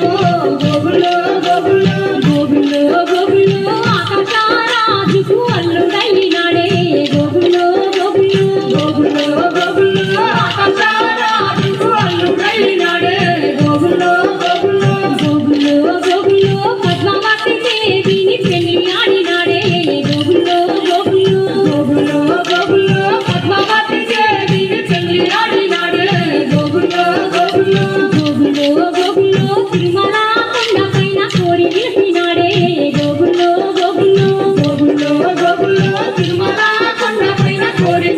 గోగులో గోగులో గోగులో గోగులో ఆకాశ రాజుకు Glory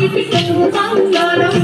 తాయి పిట్టలు తాండారం